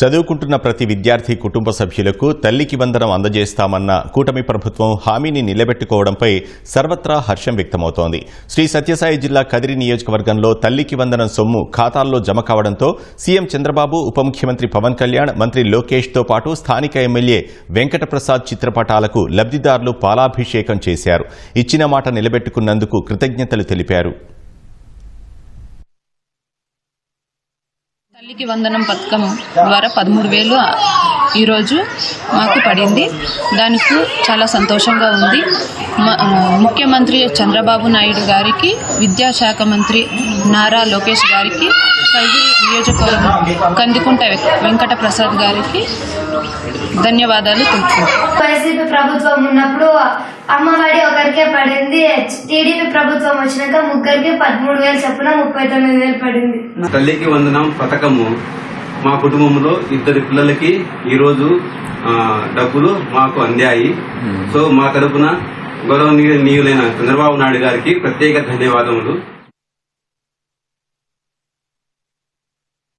చదువుకుంటున్న ప్రతి విద్యార్థి కుటుంబ సభ్యులకు తల్లికి వందనం అందజేస్తామన్న కూటమి ప్రభుత్వం హామీని నిలబెట్టుకోవడంపై సర్వత్రా హర్షం వ్యక్తమవుతోంది. శ్రీ సత్యసాయి జిల్లా కదిరి నియోజకవర్గంలో తల్లికి వందనం సొమ్ము ఖాతాల్లో జమ కావడంతో సీఎం చంద్రబాబు ఉప ముఖ్యమంత్రి పవన్ కళ్యాణ్ మంత్రి లోకేష్తో పాటు స్థానిక ఎమ్మెల్యే వెంకటప్రసాద్ చిత్రపటాలకు లబ్ధిదారులు పాలాభిషేకం చేశారు. ఇచ్చిన మాట నిలబెట్టుకున్నందుకు కృతజ్ఞతలు తెలిపారు. తల్లికి వందనం పథకం ద్వారా పదమూడు వేలు ఈరోజు మాకు పడింది. దానికి చాలా సంతోషంగా ఉంది. ముఖ్యమంత్రి చంద్రబాబు నాయుడు గారికి విద్యాశాఖ మంత్రి నారా లోకేష్ గారికి కైగిరి నియోజకవర్గం కందికుంట వెంకట ప్రసాద్ గారికి ధన్యవాదాలు తెలుపుతున్నాను వైసీపీ ప్రభుత్వం ఉన్నప్పుడు అమ్మఒడి ఒకరికే పడింది. టీడీపీ ప్రభుత్వం వచ్చినాక ముగ్గురికి పదమూడు వేలు చొప్పున ముప్పై తొమ్మిది వేలు పడింది. తల్లికి వందనం పథకము మా కుటుంబంలో ఇద్దరు పిల్లలకి ఈరోజు డబ్బులు మాకు అందాయి. సో మా తరపున గౌరవనీయులైన చంద్రబాబు నాయుడు గారికి ప్రత్యేక ధన్యవాదములు.